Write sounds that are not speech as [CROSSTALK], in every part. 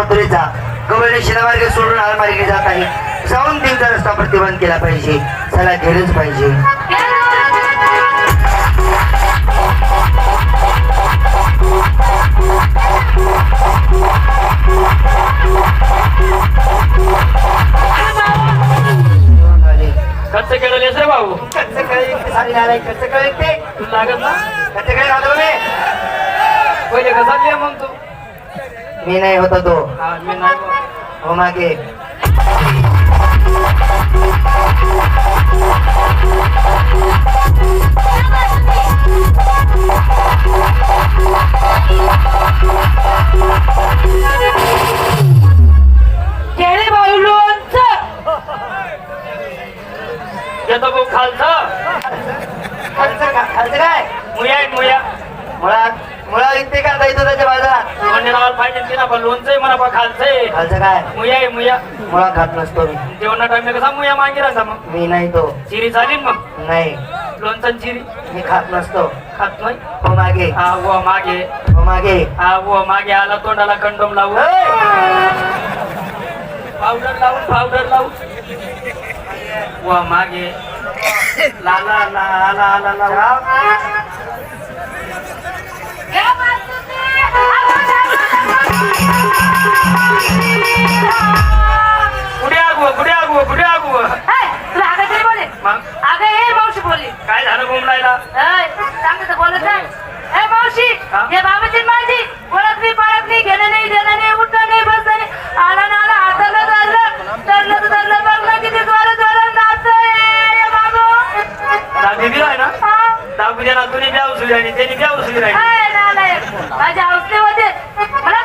मथुरेचा गवळणे शिलामार्गे सोडून आलमार्गे जात आहे. जाऊन त्यांचा रस्ता प्रतिबंध केला पाहिजे. चला गेलंच पाहिजे. खर्च केलेलेस रे भाऊ. कच्चं कळे कच्चं कळे ते लागत ना? कच्चं कळे मी पहिले कसा मग तू? मी नाही होता तो हा मी नाही बा. हो मागे केळे पण लोणचंही म्हणा बा खालचं काय? मुया आहे मुया. मुळा खात नसतो मी. जेवणा टाइम कसा मुया मागे राहता मग? मी नाही तो. चिरी चालीन मग? नाही. लोणचं आणि चिरी? मी खात नसतो. खात नाही? हो मागे. हा व मागे. हो मागे. हा व मागे आला तोंडाला कंडोम लावू! पावडर लावून पावडर लावून. व मागे. [LAUGHS] ला ला ला ला ला आगू. कुठे आगू तुला तरी बोले मग? हे मावशी बोलली. काय झालं बोंबलायला? ऐ, तर बोलत नाही ए मावशी हा? हे बाबाची माझी ओळख नाही पाळख नाही घेणं नाही देणं नाही उठणं नाही बसणं नाही. आला ना आला हाताला धरलं. धरलं तर धरलं बघलं किती जोर जोर नाचतोय. बाबू. दादी बी आहे ना? हा? दाबूच्या नातूने ब्याव सुरी राहिली त्यांनी ब्याव सुरी राहिली. नालायक. माझ्या हौसले होते. मला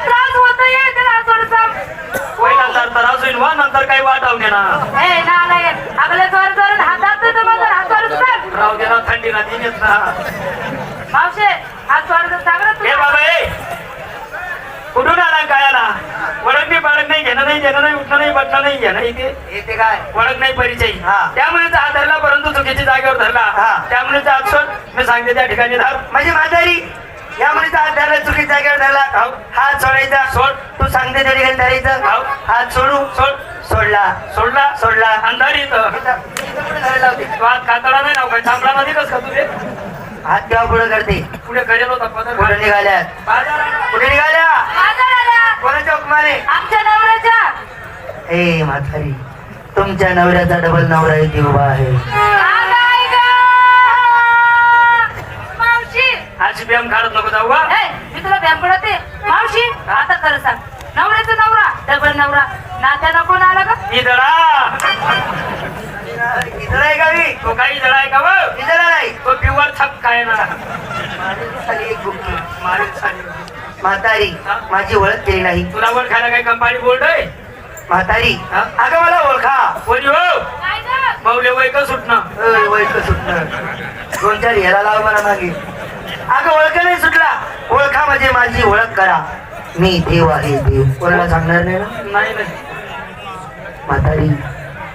पहिला तर त्रास होईल वा नंतर काही वाटावणे ना. ए नालायक आपल्या जोर जोर हातात राहू दे ना थंडी ना दिनेच ना. मावशे हा स्वर्ग सागर हे बाबा ए. कुठून आला काय आला? वळख नाही पाळख नाही घेणं नाही देणं नाही उठणं नाही बटणं नाही घेणं इथे. येते काय? ओळख नाही परिचय. हा. त्यामुळे हा धरला परंतु चुकीच्या जागेवर धरला. हा. त्यामुळे अक्षर मी सांगते त्या ठिकाणी धर माझी म्हातारी या मुलीचा हात धरला चुकीच्या जागेवर धरला हाव. हात सोडायचा सोड. तू सांगते त्या ठिकाणी धरायचं हाव. हात सोडू सोड. सोडला सोडला सोडला. अंधार कातडा नाही काय थांबला मध्ये कस का तुझे? हात केव्हा पुढे करते? पुढे करेल होता पदर. निघाल्यात बाजारात. कुठे निघाल्या. कोणाच्या हुकमाने? आमच्या नवऱ्याच्या. ए म्हातारी तुमच्या नवऱ्याचा डबल नवरा इथे उभा आहे. अशी ब्याम काढत नको जाऊ. ए, मी तुला बॅम पडते मावशी आता खरं सांग. नवऱ्याचा नवरा डबल नवरा. नात्यानं कोण आला का ही जळा इथं आहे का मी? तो काही आहे का बघ? इथं नाही तो प्युअर छप काय ना. खाली एक बुक्की. मारील साली. म्हातारी माझी ओळख केली नाही. तुला वर खायला काही कंपाणी आहे? म्हातारी हा? अगं मला ओळखा. कोणी हो? काय ग? माऊले वय का सुटणं अय, वैक सुटणार? दोन चार ह्याला लाव मला मागे. अगं ओळख नाही सुटला. ओळखा म्हणजे माझी ओळख करा. मी देव आहे देव. कोणाला सांगणार नाही ना? नाही नाही. म्हातारी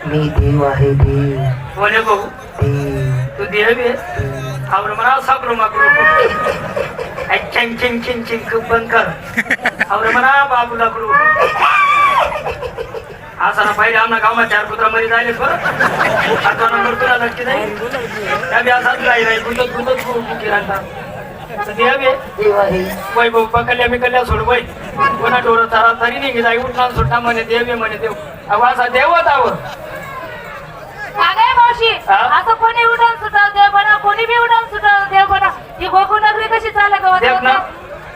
मी देव आहे देव. देव. तू देव. सापडू चिंग बंद कर. बाबू असा ना पहिले आमना गावमा चार कुत्रा मध्ये जायले बरं. आता नंबर तुला नक्की नाही. त्या बी असाच गुंतत गुंतत राहता आहे वैभव पकडल्या मी कल्ल्या सोड वय. कोणा डोळं चारा तरी नाही म्हणे देव बी म्हणे देव. अहो असा देवत काय ग मावशी? असं कोणी उडान सुटाव देव बना कोणी बी उडान सुटाव देव बना ही गोकुळ नगरी कशी चालत.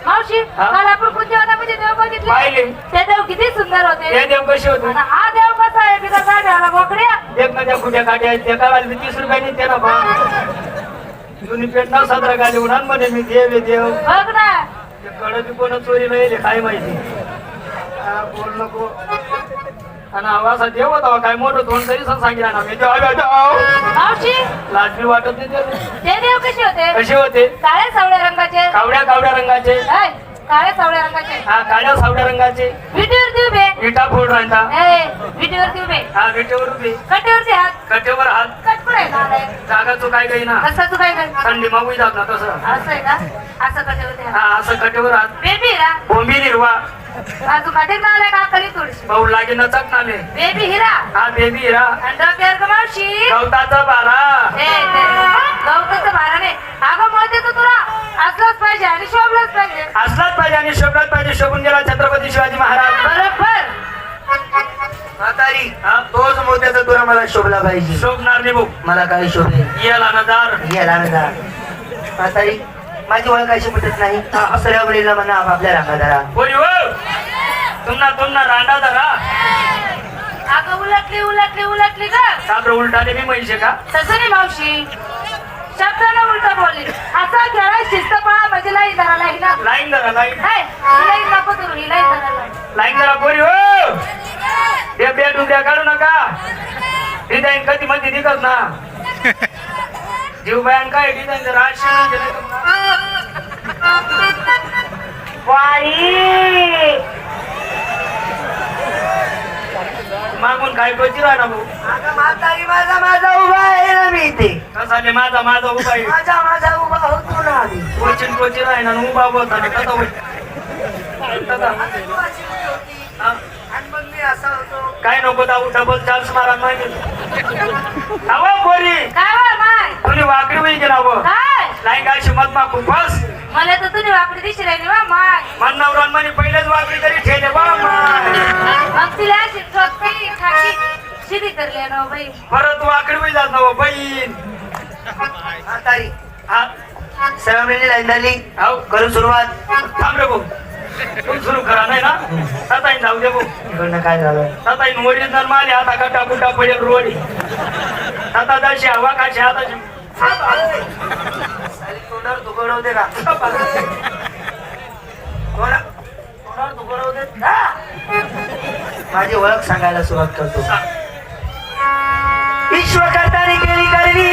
मावशी? काल आपण कोणत्या वनामध्ये देव बघितले. ते देव किती सुंदर होते. ते देव कशी होते? हा देव कसा आहे? बिगा साड्याला बोकड्या? एक ना त्या कुठ्या त्या मी तीस रुपयाने ते पेट ना सतरा गाडी उडान म्हणे मी देव आहे देव. बघ ना. ते कोण चोरी नाही काय माहिती? हा, बोल नको. आणि आवाज देव होता काय मोठं तोंड तरी सांग सांगितलं ना. मी देव देव. मावशी. लाज बी वाटत नाही त्याला. ते देव कसे होते? कसे होते? काळ्या सावळ्या रंगाचे. कावड्या कावड्या रंगाचे. काळ्या सावळ्या रंगाचे. हा काळ्या सावड्या रंगाचे. विटीवरती उभे विटा फोड राहता विटीवरती उभे हा विटेवर उभे. कटेवरचे हात. कटेवर हात. आहे. जागा चो काय काही ना कसं तू काय थंडी मागू जात ना तसं. असं आहे का? असं हा असं कटेवर हात. बेबी बोंबी निर्वा काटे का? थोडीशी भाऊ लागे नाले. बेबी हिरा. हा बेबी हिरा. का मावशी? गवताचा बारा. गवताचं भाराने अगं मोठे तर तुला. असलंच पाहिजे आणि शोभलंच पाहिजे. असलाच पाहिजे आणि शोभलाच पाहिजे. शोभून गेला छत्रपती शिवाजी महाराज. बरोबर. म्हातारी हा तोच मोत्याचा तुला मला शोभला पाहिजे. शोभणार नाही भाऊ. मला काय शोभेल येला नजार गेला ना जा म्हातारी माझी ओळख अशी पटत नाही. सगळ्या मुलीला म्हणा आपापल्या रांगादारा बोली हो तुमना तुमना रांडा धरा. अगं उलटली उलटली उलटली ग. साबर उलटाले मी म्हैसे का? तसं नाही मावशी. खेळा शिस्त पळा म्हणजे लाईन धरा लाईन ना लाईन धरा लाईन हाय ही लाईन नको धरू ही लाईन धरा लाईन. लाईन धरा बोली हो ते बेट उद्या काढू नका डिझाईन कधी मध्ये निघत ना जीव बयान काय डिझाईन जरा आठशे म्हणजे नाही काय कोची राहणार भाऊ? अगं म्हातारी माझा माझा उभा आहे ना मी इथे. कसाले माझा माझा उभा आहे. माझा माझा उभा होतो ना आधी कोचिन कोची राहणार आणि उभा होता ना? कसा होईल? तसा. आता तू अशी उभी होती. हा. आणि मग मी असा होतो. काय नको जाऊ डबल चान्स मारा मागे. हवा पोरी काय वर माय तुम्ही वाकडी होई गेला काय? लाईन काय शिमत मा खूप बस. मला तर तुम्ही वाकडी दिशी राहिली वा माय मन नवरान म्हणे पहिलेच वाकडी तरी ठेले बा माय. मग तिला अशी खाकी शिदी करली ना बाई. परत वाकडी होई जात ना व बहीण म्हातारी हा. सगळ्या लाईन झाली हाव करू सुरुवात. थांब रे भाऊ. तू सुरू करा नाही ना? ताताईन जाऊ दे भाऊ. इकडनं काय झालं? ताताईन ओरिजिनल माले आता का टाकू टाकू पडेल रोडी आता जशी हवा काशी साली तोंडावर तुकडं होते का? तोंडावर तुकडं होते का? माझी ओळख सांगायला सुरुवात करतो. विश्वकर्ताने केली करवी.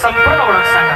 some people are saying.